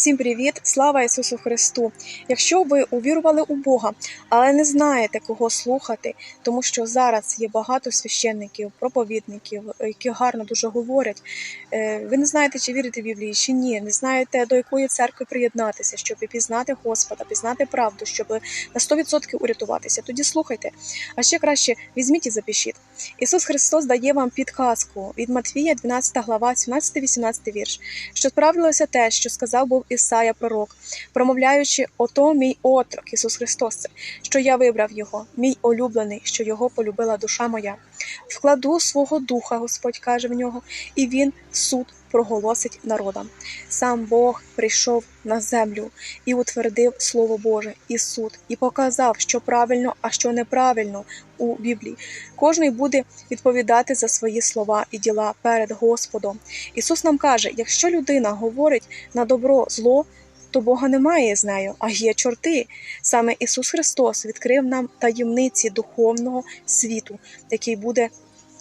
Всім привіт! Слава Ісусу Христу! Якщо ви увірували у Бога, але не знаєте, кого слухати, тому що зараз є багато священників, проповідників, які гарно дуже говорять. е, Ви не знаєте, чи вірите в Біблії, чи ні, не знаєте, до якої церкви приєднатися, щоб пізнати Господа, пізнати правду, щоб на 100% урятуватися. Тоді слухайте. А ще краще візьміть і запишіть. Ісус Христос дає вам підказку від Матвія, 12 глава, 17-18 вірш що справдилося те, що сказав був Ісая пророк, промовляючи ото мій отрок, Ісус Христос, що я вибрав його, мій улюблений, що його полюбила душа моя. Вкладу свого духа, Господь каже в нього, і він суд проголосить народам. Сам Бог прийшов на землю і утвердив Слово Боже і суд, і показав, що правильно, а що неправильно у Біблії. Кожний буде відповідати за свої слова і діла перед Господом. Ісус нам каже: якщо людина говорить на добро зло, то Бога немає з нею, а є чорти. Саме Ісус Христос відкрив нам таємниці духовного світу, який буде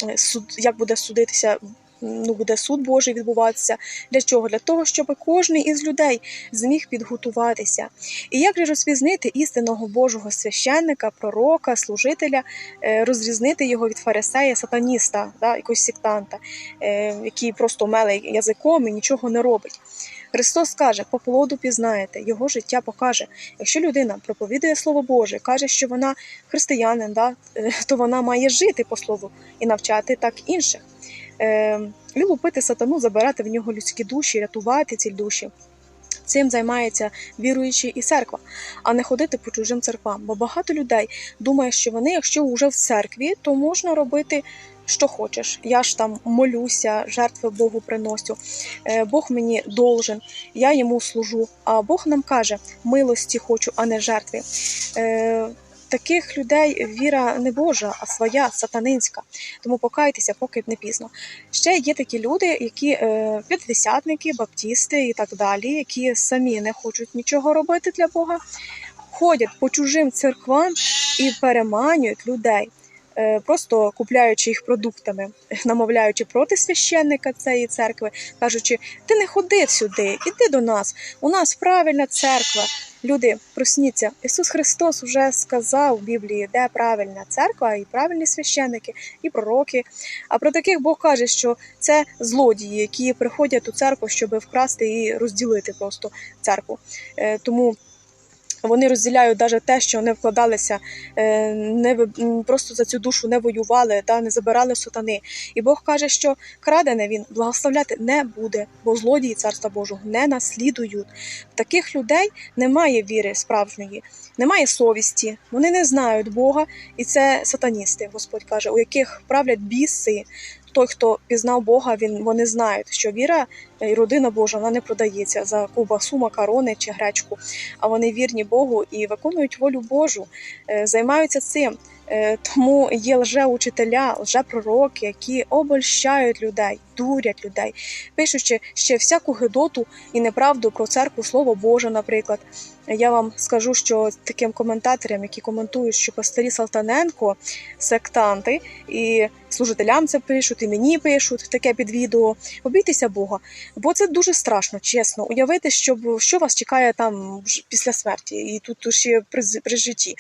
е, суд, як буде судитися. Ну, буде суд Божий відбуватися. Для чого? Для того, щоб кожен із людей зміг підготуватися. І як же розпізнити істинного Божого священника, пророка, служителя, е, розрізнити його від фарисея, сатаніста, да, якогось сектанта, е, який просто меле язиком і нічого не робить. Христос каже, по плоду пізнаєте, його життя покаже. Якщо людина проповідує Слово Боже, каже, що вона християнин, да, е, то вона має жити по слову і навчати так інших. Е, Любити сатану, забирати в нього людські душі, рятувати ці душі. Цим займається віруючі і церква, а не ходити по чужим церквам. Бо багато людей думає, що вони, якщо вже в церкві, то можна робити. Що хочеш, я ж там молюся, жертви Богу приносю. Е, Бог мені должен, я йому служу. А Бог нам каже: милості хочу, а не жертви. Таких людей віра не Божа, а своя сатанинська. Тому покайтеся, поки не пізно. Ще є такі люди, які е, п'ятдесятники, баптісти і так далі, які самі не хочуть нічого робити для Бога, ходять по чужим церквам і переманюють людей. Е, Просто купляючи їх продуктами, намовляючи проти священника цієї церкви, кажучи: ти не ходи сюди, іди до нас. У нас правильна церква. Люди, просніться, Ісус Христос вже сказав в Біблії, де правильна церква, і правильні священники, і пророки. А про таких Бог каже, що це злодії, які приходять у церкву, щоб вкрасти і розділити просто церкву. Е, Тому вони розділяють навіть те, що не вкладалися, е, не просто за цю душу не воювали, та не забирали сатани. І Бог каже, що крадене він благословляти не буде, бо злодії царства Божого не наслідують. Таких людей немає віри справжньої, немає совісті, вони не знають Бога, і це сатаністи, Господь каже, у яких правлять біси. Той, хто пізнав Бога, він вони знають, що віра і родина Божа вона не продається за ковбасу, макарони чи гречку, а вони вірні Богу і виконують волю Божу, е, займаються цим. Е, Тому є лжеучителя, лжепророки, які обольщають людей, дурять людей, пишучи ще всяку гидоту і неправду про церкву, слово Боже, наприклад. Я вам скажу, що таким коментаторам, які коментують, що пастирі Салтаненко сектанти, і служителям це пишуть, і мені пишуть таке під відео. Обійтеся Бога, бо це дуже страшно, чесно. Уявити, що, що вас чекає там після смерті, і тут ще при, при житті.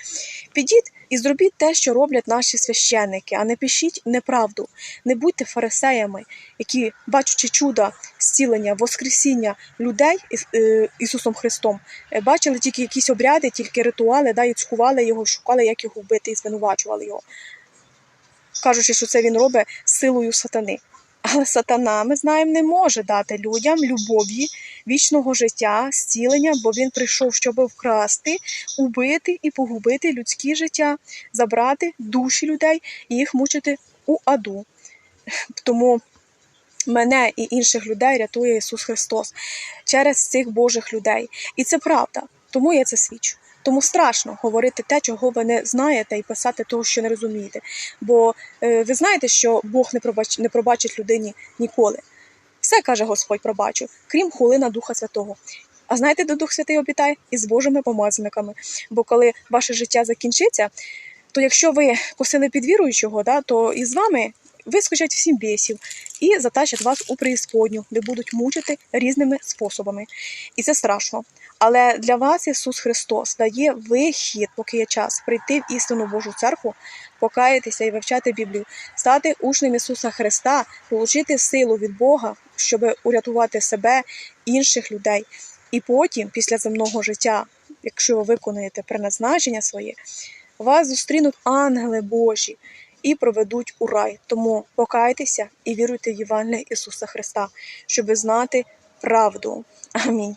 Підіть і зробіть те, що роблять наші священники, а не пишіть неправду. Не будьте фарисеями, які, бачачи чуда, зцілення, воскресіння людей е, Ісусом Христом, е, бачили тільки якісь обряди, тільки ритуали, да, і цькували його, шукали, як його вбити, і звинувачували його, кажучи, що це він робить силою сатани. Але сатана, ми знаємо, не може дати людям любові, вічного життя, зцілення, бо він прийшов, щоб вкрасти, убити і погубити людське життя, забрати душі людей і їх мучити у аду. Тому мене і інших людей рятує Ісус Христос через цих Божих людей. І це правда. Тому я це свідчу. Тому страшно говорити те, чого ви не знаєте, і писати того, що не розумієте. Бо е, ви знаєте, що Бог не пробач, не пробачить людині ніколи. Все каже Господь, пробачу, крім хулина Духа Святого. А знаєте, де Дух Святий обітає? Із Божими помазаниками. Бо коли ваше життя закінчиться, то якщо ви косили під віруючого, да, то і з вами вискочать всім бісів і затащать вас у преісподню, де будуть мучити різними способами. І це страшно. Але для вас Ісус Христос дає вихід, поки є час, прийти в істинну Божу церкву, покаятися і вивчати Біблію, стати учнем Ісуса Христа, отримати силу від Бога, щоб урятувати себе, інших людей. І потім, після земного життя, якщо ви виконуєте призначення своє, вас зустрінуть ангели Божі і проведуть у рай. Тому покайтеся і віруйте в Євангелія Ісуса Христа, щоб знати правду. Амінь.